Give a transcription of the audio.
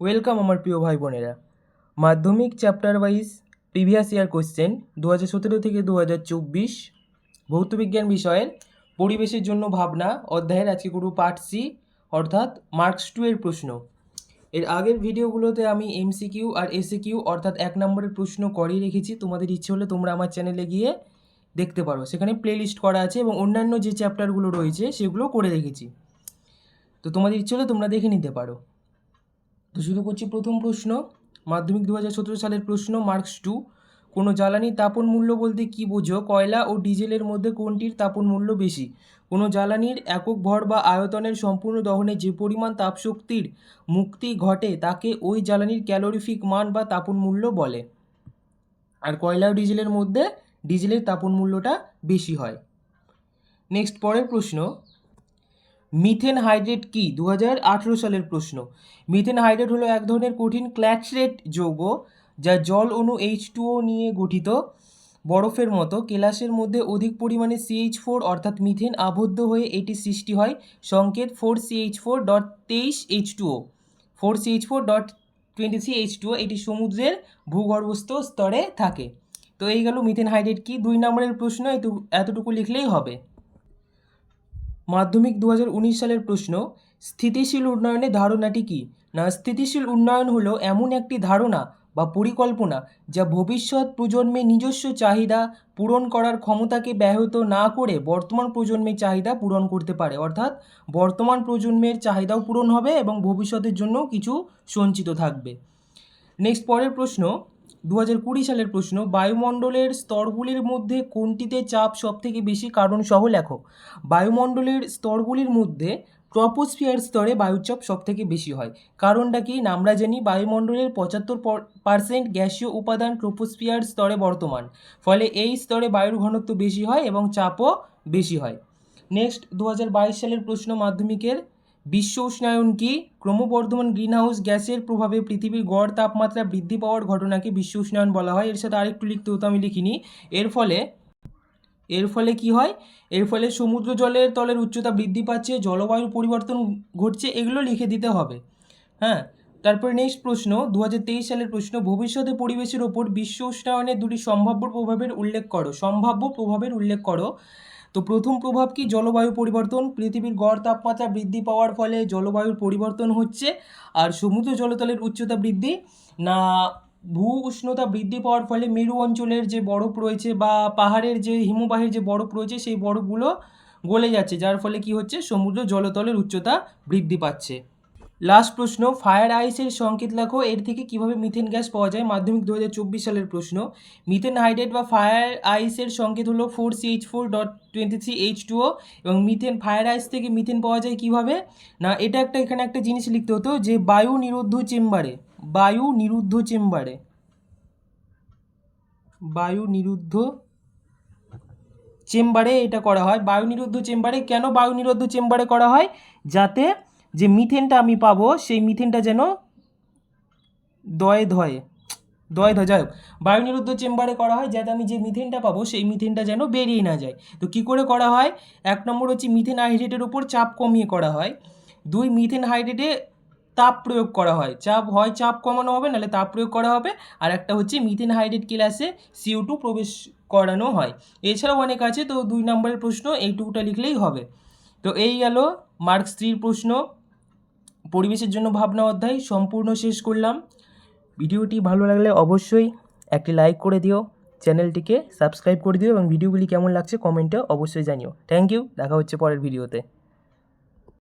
Welcome আমার প্রিয় ভাই বোনেরা। মাধ্যমিক chapter wise previous year question দু হাজার সতেরো থেকে দু হাজার চব্বিশ ভৌতবিজ্ঞান বিষয়ের পরিবেশের জন্য ভাবনা অধ্যায়ের আজকে করব পার্ট সি অর্থাৎ মার্কস টু এর প্রশ্ন। এর আগের ভিডিওগুলোতে আমি এমসিকিউ আর এসিকিউ অর্থাৎ এক নম্বরের প্রশ্ন করেই রেখেছি। তোমাদের ইচ্ছে হলে তোমরা আমার চ্যানেলে গিয়ে দেখতে পারো। সেখানে প্লেলিস্ট করা আছে এবং অন্যান্য যে চ্যাপ্টারগুলো রয়েছে সেগুলো করে রেখেছি। তো তোমাদের ইচ্ছে হলে তোমরা দেখে নিতে পারো। তো শুরু করছি প্রথম প্রশ্ন। মাধ্যমিক দু হাজার সতেরো সালের প্রশ্ন, মার্কস টু। কোনো জ্বালানির তাপন মূল্য বলতে কী বোঝো? কয়লা ও ডিজেলের মধ্যে কোনটির তাপন মূল্য বেশি? কোনো জ্বালানির একক ভর বা আয়তনের সম্পূর্ণ দহনে যে পরিমাণ তাপশক্তির মুক্তি ঘটে, তাকে ওই জ্বালানির ক্যালোরিফিক মান বা তাপন মূল্য বলে। আর কয়লা ও ডিজেলের মধ্যে ডিজেলের তাপন মূল্যটা বেশি হয়। নেক্সট, পরের প্রশ্ন। মিথেন হাইড্রেট কি? দু হাজার আঠেরো সালের প্রশ্ন। মিথেন হাইড্রেট হলো এক ধরনের কঠিন ক্ল্যাচরেট যৌগ, যা জল অণু এইচ টুও নিয়ে গঠিত বরফের মতো। কেলাসের মধ্যে অধিক পরিমাণে সিএইচ ফোর অর্থাৎ মিথেন আবদ্ধ হয়ে এটি সৃষ্টি হয় সংকেত ফোর সিএইচ ফোর ডট তেইশ H two O four CH four dot twenty three H two O এটি সমুদ্রের ভূগর্ভস্থ স্তরে থাকে। তো এই গেল মিথেন হাইড্রেট কি? দুই নম্বরের প্রশ্ন এতু- এতটুকু লিখলেই হবে। মাধ্যমিক দু হাজার উনিশ সালের প্রশ্ন, স্থিতিশীল উন্নয়নের ধারণাটি কী? না, স্থিতিশীল উন্নয়ন হলো এমন একটি ধারণা বা পরিকল্পনা যা ভবিষ্যৎ প্রজন্মে নিজস্ব চাহিদা পূরণ করার ক্ষমতাকে ব্যাহত না করে বর্তমান প্রজন্মের চাহিদা পূরণ করতে পারে। অর্থাৎ, বর্তমান প্রজন্মের চাহিদাও পূরণ হবে এবং ভবিষ্যতের জন্য কিছু সঞ্চিত থাকবে। নেক্সট, পরের প্রশ্ন দু হাজার কুড়ি সালের প্রশ্ন, বায়ুমণ্ডলের স্তরগুলির মধ্যে কোনটিতে চাপ সবথেকে বেশি কারণ সহ লেখো বায়ুমণ্ডলের স্তরগুলির মধ্যে ট্রপোস্ফিয়ার স্তরে বায়ুচাপ সবথেকে বেশি হয়। কারণটা কি? আমরা জানি বায়ুমণ্ডলের পঁচাত্তর পার্সেন্ট গ্যাসীয় উপাদান ট্রপোস্ফিয়ার স্তরে বর্তমান। ফলে এই স্তরে বায়ুর ঘনত্ব বেশি হয় এবং চাপও বেশি হয়। নেক্সট দু হাজার বাইশ সালের প্রশ্ন মাধ্যমিকের বিশ্ব উষ্ণায়ন কি? ক্রমবর্ধমান গ্রিনহাউস গ্যাসের প্রভাবে পৃথিবীর গড় তাপমাত্রা বৃদ্ধি পাওয়ার ঘটনাকে বিশ্ব উষ্ণায়ন বলা হয়। এর সাথে আরেকটু লিখতে হতো, আমি লিখিনি। এর ফলে এর ফলে কি হয়? এর ফলে সমুদ্র জলের তলের উচ্চতা বৃদ্ধি পাচ্ছে, জলবায়ুর পরিবর্তন ঘটছে, এগুলো লিখে দিতে হবে। হ্যাঁ? তারপরে নেক্সট প্রশ্ন দু হাজার তেইশ সালের প্রশ্ন, ভবিষ্যতে পরিবেশের ওপর বিশ্ব উষ্ণায়নের দুটি সম্ভাব্য প্রভাবের উল্লেখ করো। সম্ভাব্য প্রভাবের উল্লেখ করো। তো প্রথম প্রভাব কি জলবায়ু পরিবর্তন? পৃথিবীর গড় তাপমাত্রা বৃদ্ধি পাওয়ার ফলে জলবায়ুর পরিবর্তন হচ্ছে আর সমুদ্র জলতলের উচ্চতা বৃদ্ধি না ভূ উষ্ণতা বৃদ্ধি পাওয়ার ফলে মেরু অঞ্চলের যে বরফ রয়েছে বা পাহাড়ের যে হিমবাহের যে বরফ রয়েছে সেই বরফগুলো গলে যাচ্ছে, যার ফলে কি হচ্ছে? সমুদ্র জলতলের উচ্চতা বৃদ্ধি পাচ্ছে। লাস্ট প্রশ্ন, ফায়ার আইসের সংকেত লেখো। এর থেকে কীভাবে মিথেন গ্যাস পাওয়া যায়? মাধ্যমিক দু হাজার চব্বিশ সালের প্রশ্ন। মিথেন হাইড্রেট বা ফায়ার আইসের সংকেত হলো four C H four dot twenty three H two O এবং মিথেন, ফায়ার আইস থেকে মিথেন পাওয়া যায় কীভাবে? না, এটা একটা, এখানে একটা জিনিস লিখতে হতো যে বায়ু নিরুদ্ধ চেম্বারে, বায়ু নিরুদ্ধ চেম্বারে। বায়ু নিরুদ্ধ চেম্বারে এটা করা হয়। বায়ু নিরুদ্ধ চেম্বারে কেন বায়ু নিরুদ্ধ চেম্বারে করা হয়? যাতে যে মিথেনটা আমি পাবো, সেই মিথেনটা যেন দয়ে ধয়ে, দয় ধয়। যাই হোক বায়ু নিরুদ্ধ চেম্বারে করা হয় যাতে আমি যে মিথেনটা পাবো, সেই মিথেনটা যেন বেরিয়ে না যায়। তো কি করে করা হয়? এক নম্বর হচ্ছে মিথেন হাইড্রেটের উপর চাপ কমিয়ে করা হয়। দুই, মিথেন হাইড্রেটে তাপ প্রয়োগ করা হয়। চাপ হয়, চাপ কমানো হবে, নাহলে তাপ প্রয়োগ করা হবে। আর একটা হচ্ছে মিথেন হাইড্রেট ক্লাসে সিও টু প্রবেশ করানো হয়। এছাড়াও অনেক আছে, তো দুই নম্বরের প্রশ্ন এইটুকুটা লিখলেই হবে। তো এই গেল মার্কস থ্রির প্রশ্ন। পরিবেশের জন্য ভাবনা অধ্যায় সম্পূর্ণ শেষ করলাম। ভিডিওটি ভালো লাগলে অবশ্যই একটি লাইক করে দিও, চ্যানেলটিকে সাবস্ক্রাইব করে দিও এবং ভিডিওগুলি কেমন লাগছে কমেন্টে অবশ্যই জানিও। থ্যাংক ইউ দেখা হচ্ছে পরের ভিডিওতে